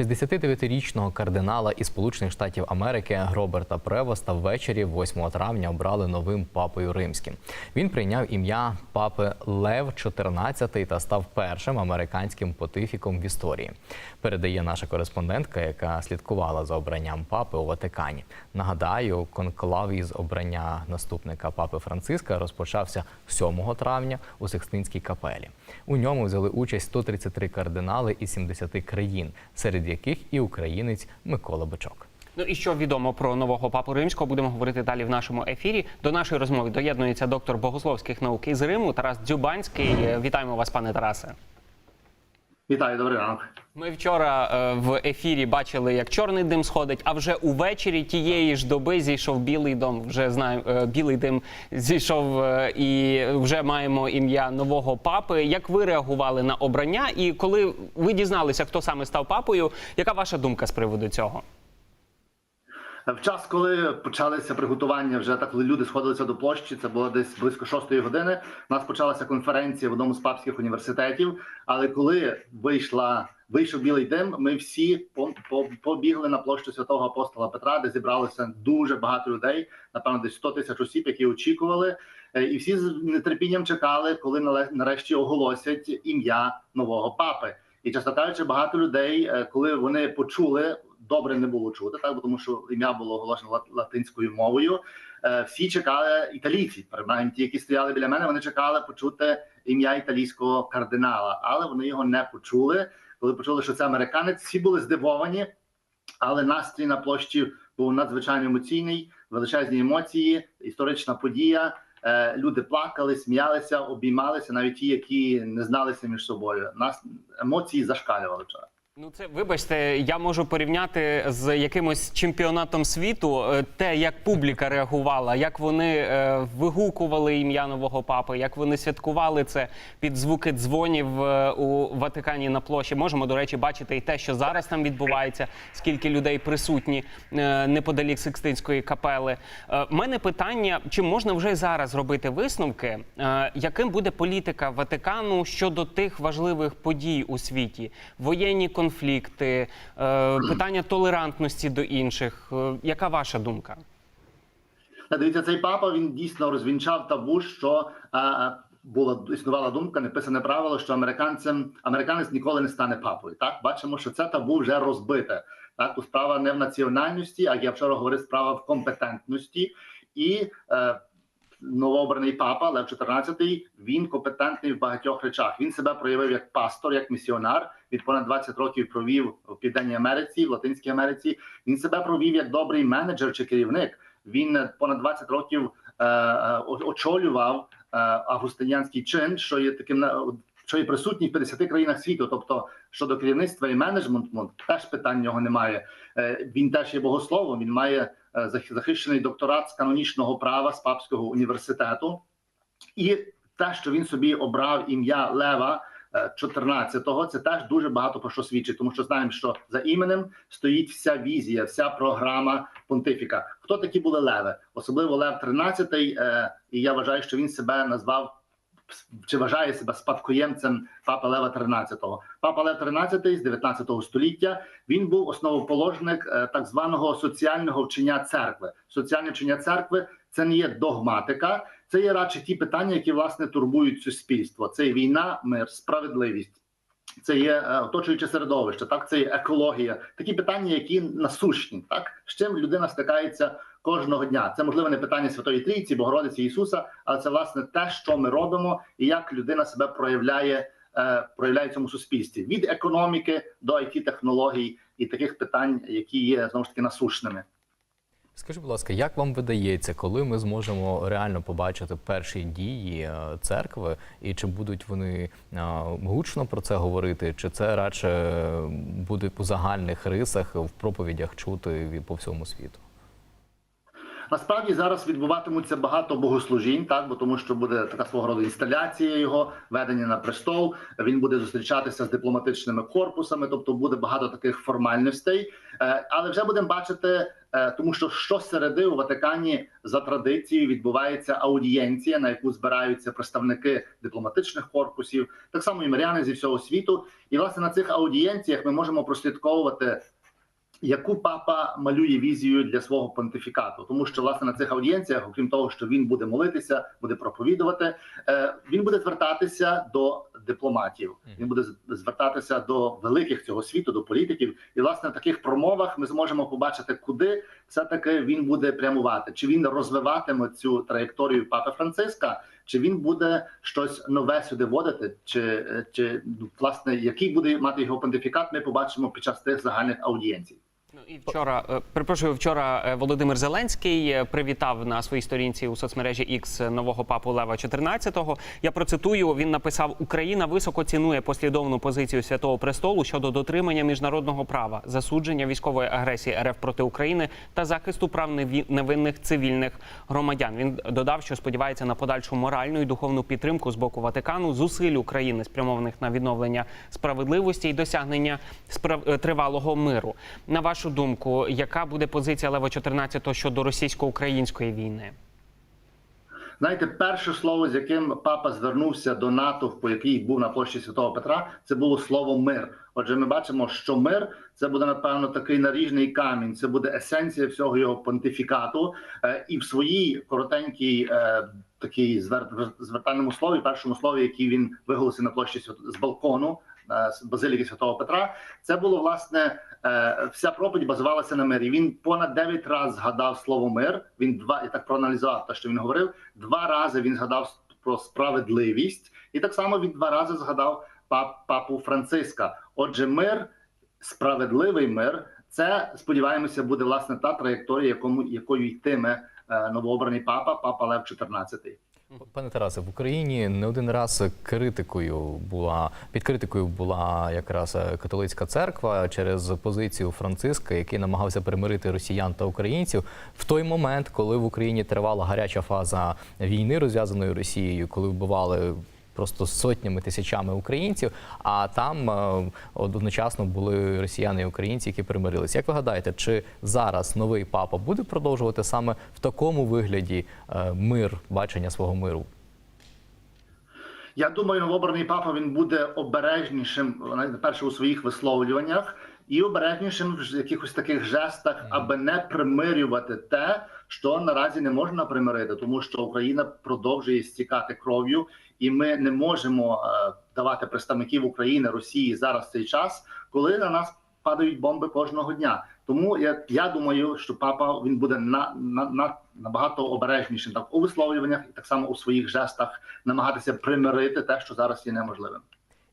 69-річного кардинала із Сполучених Штатів Америки Роберта Превоста ввечері 8 травня обрали новим папою римським. Він прийняв ім'я папи Лев XIV та став першим американським понтифіком в історії. Передає наша кореспондентка, яка слідкувала за обранням папи у Ватикані. Нагадаю, конклав із обрання наступника папи Франциска розпочався 7 травня у Секстинській капелі. У ньому взяли участь 133 кардинали із 70 країн, серед яких і українець Микола Бичок. Ну і що відомо про нового папу римського, будемо говорити далі в нашому ефірі. До нашої розмови доєднується доктор богословських наук із Риму Тарас Дзюбанський. Вітаємо вас, пане Тарасе. Вітаю, добрий ранок. Ми вчора е, в ефірі бачили, як чорний дим сходить, а вже увечері тієї ж доби зійшов білий дом. Вже знаю, е, білий дим зійшов е, і вже маємо ім'я нового папи. Як ви реагували на обрання? І коли ви дізналися, хто саме став папою, яка ваша думка з приводу цього? В час, коли почалися приготування, вже так, коли люди сходилися до площі, це було десь близько шостої години. У нас почалася конференція в одному з папських університетів. Але коли вийшла вийшов білий дим, ми всі по- по- побігли на площу святого апостола Петра, де зібралося дуже багато людей, напевно, десь 100 тисяч осіб, які очікували, Е, і всі з нетерпінням чекали, коли нарешті оголосять ім'я нового папи. І чесно кажучи, багато людей, е, коли вони почули, добре не було чути, так тому, що ім'я було оголошено латинською мовою. Е, Всі чекали італійці, принаймні ті, які стояли біля мене, вони чекали почути ім'я італійського кардинала, але вони його не почули. Коли почули, що це американець, всі були здивовані, але настрій на площі був надзвичайно емоційний, величезні емоції, історична подія. Е, Люди плакали, сміялися, обіймалися, навіть ті, які не зналися між собою. Нас емоції зашкалювали вчора. Ну, це вибачте, я можу порівняти з якимось чемпіонатом світу е, те, як публіка реагувала, як вони е, вигукували ім'я нового папи, як вони святкували це під звуки дзвонів е, у Ватикані на площі. Можемо, до речі, бачити і те, що зараз там відбувається, скільки людей присутні неподалік Сикстинської капели. Мене питання: чи можна вже зараз робити висновки, яким буде політика Ватикану щодо тих важливих подій у світі, воєнні конфлікти, е, питання толерантності до інших? Е, Яка ваша думка? Та Дивіться, цей папа він дійсно розвінчав табу, що е, е, була існувала думка, неписане правило, що американцям американець ніколи не стане папою. Так бачимо, що це табу вже розбите. Так, тут справа не в національності, а я вчора говорив, справа в компетентності і. Е, Новообраний папа Лев XIV, він компетентний в багатьох речах. Він себе проявив як пастор, як місіонар. Він понад 20 років провів в Південній Америці, в Латинській Америці. Він себе провів як добрий менеджер чи керівник. Він е, понад 20 років е, е, очолював е, августинянський чин, що є таким що є присутній в 50 країнах світу. Тобто щодо керівництва і менеджменту, теж питань нього немає. Е, Він теж є богословом. Він має е, захищений докторат з канонічного права з папського університету, і те, що він собі обрав ім'я Лева. е, 14-го, це теж дуже багато про що свідчить, тому що знаємо, що за іменем стоїть вся візія, вся програма понтифіка. Хто такі були леви? Особливо Лев 13, е, і я вважаю, що він себе назвав чи вважає себе спадкоємцем папи Лева 13-го. Папа Лев 13 з 19 століття він був основоположник е, так званого соціального вчення церкви. Соціальне вчення церкви це не є догматика, це є радше ті питання, які власне турбують суспільство. Це є війна, мир, справедливість. Це є е, оточуюче середовище, так це є екологія, такі питання, які насущні, так з чим людина стикається кожного дня. Це можливо не питання Святої Трійці, Богородиці Ісуса, але це власне те, що ми робимо, і як людина себе проявляє, е, проявляє в цьому суспільстві від економіки до it технологій і таких питань, які є знову ж таки насущними. Скажіть, будь ласка, як вам видається, коли ми зможемо реально побачити перші дії е, церкви, і чи будуть вони е, гучно про це говорити, чи це радше буде по загальних рисах в проповідях чути по всьому світу? Насправді зараз відбуватимуться багато богослужінь, так бо тому, що буде така свого роду інсталяція його ведення на престол. Він буде зустрічатися з дипломатичними корпусами, тобто буде багато таких формальностей. Е, Але вже будемо бачити, е, тому що щосереди у Ватикані за традицією відбувається аудієнція, на яку збираються представники дипломатичних корпусів, так само і миряни зі всього світу. І власне на цих аудієнціях ми можемо прослідковувати яку папа малює візію для свого понтифікату, тому що власне на цих аудієнціях, окрім того, що він буде молитися, буде проповідувати, е, він буде звертатися до дипломатів. Він буде звертатися до великих цього світу, до політиків. І власне в таких промовах ми зможемо побачити, куди все таки він буде прямувати. Чи він розвиватиме цю траєкторію папи Франциска, чи він буде щось нове сюди вводити, чи, е, чи ну, власне який буде мати його понтифікат, ми побачимо під час тих загальних аудієнцій. Ну і вчора, е, перепрошую, вчора е, Володимир Зеленський е, привітав на своїй сторінці у соцмережі X нового папу Лева XIV. Я процитую. Він написав: Україна високо цінує послідовну позицію Святого Престолу щодо дотримання міжнародного права, засудження військової агресії РФ проти України та захисту прав невинних цивільних громадян. Він додав, що сподівається на подальшу моральну і духовну підтримку з боку Ватикану, зусиль України спрямованих на відновлення справедливості і досягнення справ... тривалого миру. На вашу думку, яка буде позиція Лева 14 щодо російсько-української війни? Знаєте, перше слово, з яким папа звернувся до натовпу, який був на площі Святого Петра, це було слово мир. Отже, ми бачимо, що мир це буде напевно такий наріжний камінь, це буде есенція всього його понтифікату. Е, І в своїй коротенькій е, такій звер- звертальному слові, першому слові, який він виголосив на площі Свят- з балкону базиліки Святого Петра, це було власне е, вся проповідь базувалася на мирі. Він понад 9 разів згадав слово мир. Він два і так проаналізував те, що він говорив. Два рази він згадав про справедливість, і так само він два рази згадав пап, папу Франциска. Отже, мир, справедливий мир. Це сподіваємося, буде власне та траєкторія, якому якою йтиме е, новообраний папа, папа Лев 14. Пане Тарасе, в Україні не один раз критикою була під критикою була якраз е, католицька церква через позицію Франциска, який намагався примирити росіян та українців в той момент, коли в Україні тривала гаряча фаза війни, розв'язаної Росією, коли вбивали. Просто сотнями тисячами українців, а там е, одночасно були росіяни і українці, які примирилися. Як ви гадаєте, чи зараз новий папа буде продовжувати саме в такому вигляді е, мир, бачення свого миру? Я думаю, новообраний папа він буде обережнішим перше у своїх висловлюваннях і обережнішим в якихось таких жестах, аби не примирювати те, що наразі не можна примирити, тому що Україна продовжує стікати кров'ю, і ми не можемо е, давати представників України Росії зараз цей час, коли на нас падають бомби кожного дня. Тому я, я думаю, що папа він буде на, на, на набагато обережнішим так у висловлюваннях і так само у своїх жестах намагатися примирити те, що зараз є неможливим.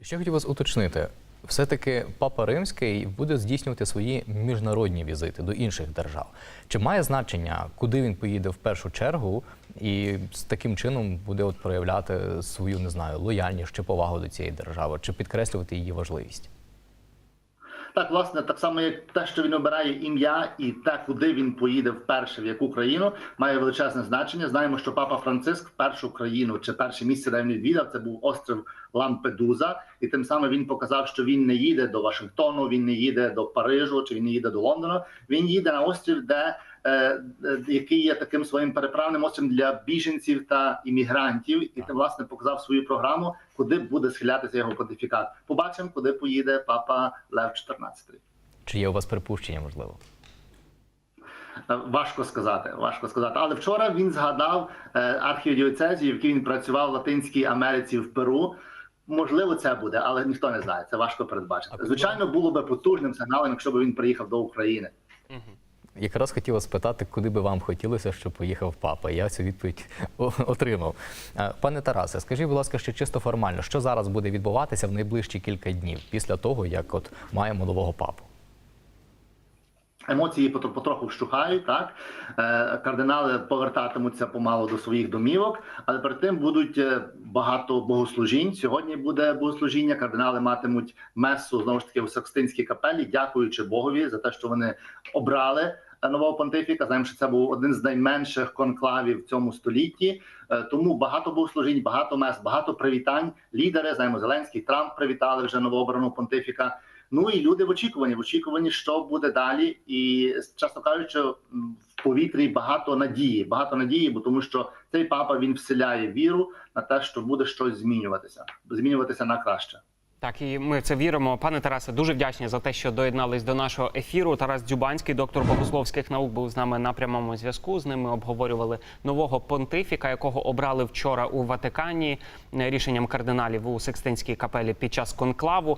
Ще хотів вас уточнити. Все-таки Папа Римський буде здійснювати свої міжнародні візити до інших держав. Чи має значення, куди він поїде в першу чергу, і з таким чином буде от проявляти свою не знаю лояльність чи повагу до цієї держави, чи підкреслювати її важливість? Так, власне, так само, як те, що він обирає ім'я, і те, куди він поїде вперше, в яку країну, має величезне значення. Знаємо, що папа Франциск в першу країну чи перше місце, де він відвідав, це був острів Лампедуза, і тим самим він показав, що він не їде до Вашингтону, він не їде до Парижу, чи він не їде до Лондона. Він їде на острів, де який є таким своїм переправним островом для біженців та іммігрантів, і тим власне показав свою програму, куди буде схилятися його понтифікат. Побачимо, куди поїде папа Лев 14. Чи є у вас припущення, можливо? Е, Важко сказати, важко сказати. Але вчора він згадав е, архіодіоцезію, в якій він працював в Латинській Америці в Перу. Можливо, це буде, але ніхто не знає. Це важко передбачити. Звичайно, було би потужним сигналом, якщо б він приїхав до України. Якраз хотів вас спитати, куди би вам хотілося, щоб поїхав папа. Я цю відповідь отримав. Пане Тарасе, скажіть, будь ласка, ще чисто формально, що зараз буде відбуватися в найближчі кілька днів після того, як от маємо нового папу? Емоції потро- потроху вщухають, так Е, кардинали повертатимуться помалу до своїх домівок, але перед тим будуть е, багато богослужінь. Сьогодні буде богослужіння. Кардинали матимуть месу знову ж таки в Сакстинській капелі, дякуючи Богові за те, що вони обрали е, нового понтифіка. Знаємо, що це був один з найменших конклавів в цьому столітті. Тому багато богослужінь, багато мес, багато привітань. Лідери знаємо, Зеленський Трамп привітали вже новообраного понтифіка. Ну і люди в очікуванні, в очікуванні, що буде далі, і чесно кажучи, в повітрі багато надії, багато надії, бо тому що цей папа він вселяє віру на те, що буде щось змінюватися, змінюватися на краще. Так, і ми це віримо. Пане Тарасе, дуже вдячні за те, що доєднались до нашого ефіру. Тарас Дзюбанський, доктор богословських наук, був з нами на прямому зв'язку. З ними обговорювали нового понтифіка, якого обрали вчора у Ватикані е, рішенням кардиналів у Секстинській капелі під час конклаву.